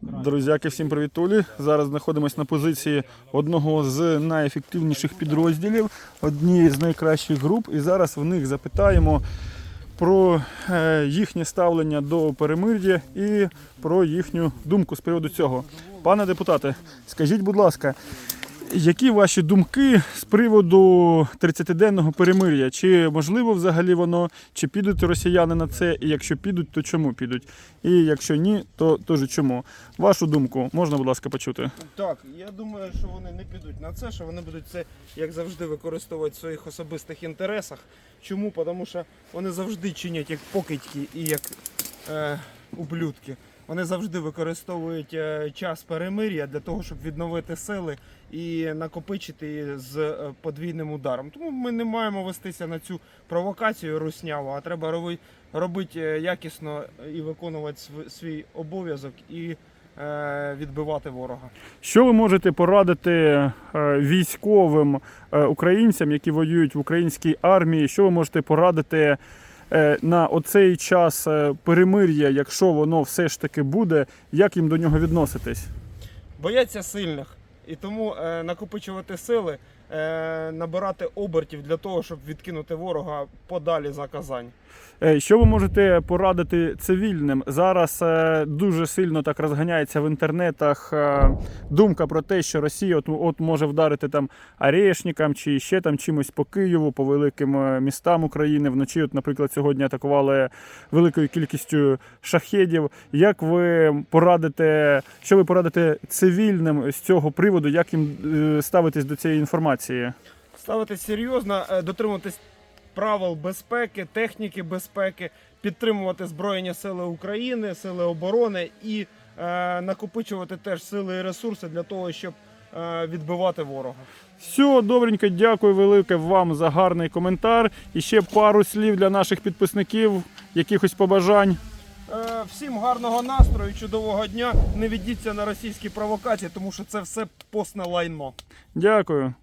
Друзяки, всім привітулі. Зараз знаходимося на позиції одного з найефективніших підрозділів, однієї з найкращих груп. І зараз в них запитаємо про е, їхнє ставлення до перемир'я і про їхню думку з приводу цього. Пане депутате, скажіть, будь ласка, які ваші думки з приводу 30-денного перемир'я? Чи можливо взагалі воно, чи підуть росіяни на це? І якщо підуть, то чому підуть? І якщо ні, то теж чому? Вашу думку можна, будь ласка, почути? Так, я думаю, що вони не підуть на це, що вони будуть це, як завжди, використовувати в своїх особистих інтересах. Чому? Тому що вони завжди чинять як покидьки і як е, ублюдки. Вони завжди використовують е, час перемир'я для того, щоб відновити сили і накопичити з е, подвійним ударом. Тому ми не маємо вестися на цю провокацію русняву, а треба роби- робити е, якісно і виконувати св- свій обов'язок і відбивати ворога. Що ви можете порадити військовим українцям, які воюють в українській армії? Що ви можете порадити на оцей час е, перемир'я, якщо воно все ж таки буде, як їм до нього відноситись? бояться сильних. І тому е, накопичувати сили, е, набирати обертів для того, щоб відкинути ворога подалі за Казань. Е, Що ви можете порадити цивільним? Зараз дуже сильно так розганяється в інтернетах думка про те, що Росія от, от може вдарити там Арешникам чи ще там чимось по Києву, по великим містам України. Вночі, от, наприклад, сьогодні атакували великою кількістю шахедів. Як ви порадите, що ви порадите цивільним з цього приводу, як їм е, ставитись до цієї інформації? Ставити серйозно, е, дотримуватись правил безпеки, техніки безпеки, підтримувати Збройні Сили України, Сили оборони і е, накопичувати теж сили і ресурси для того, щоб е, відбивати ворога. Все, добренько, дякую велике вам за гарний коментар. І ще пару слів для наших підписників, якихось побажань. Всім гарного настрою, чудового дня. Не ведіться на російські провокації, тому що це все постне лайно. Дякую.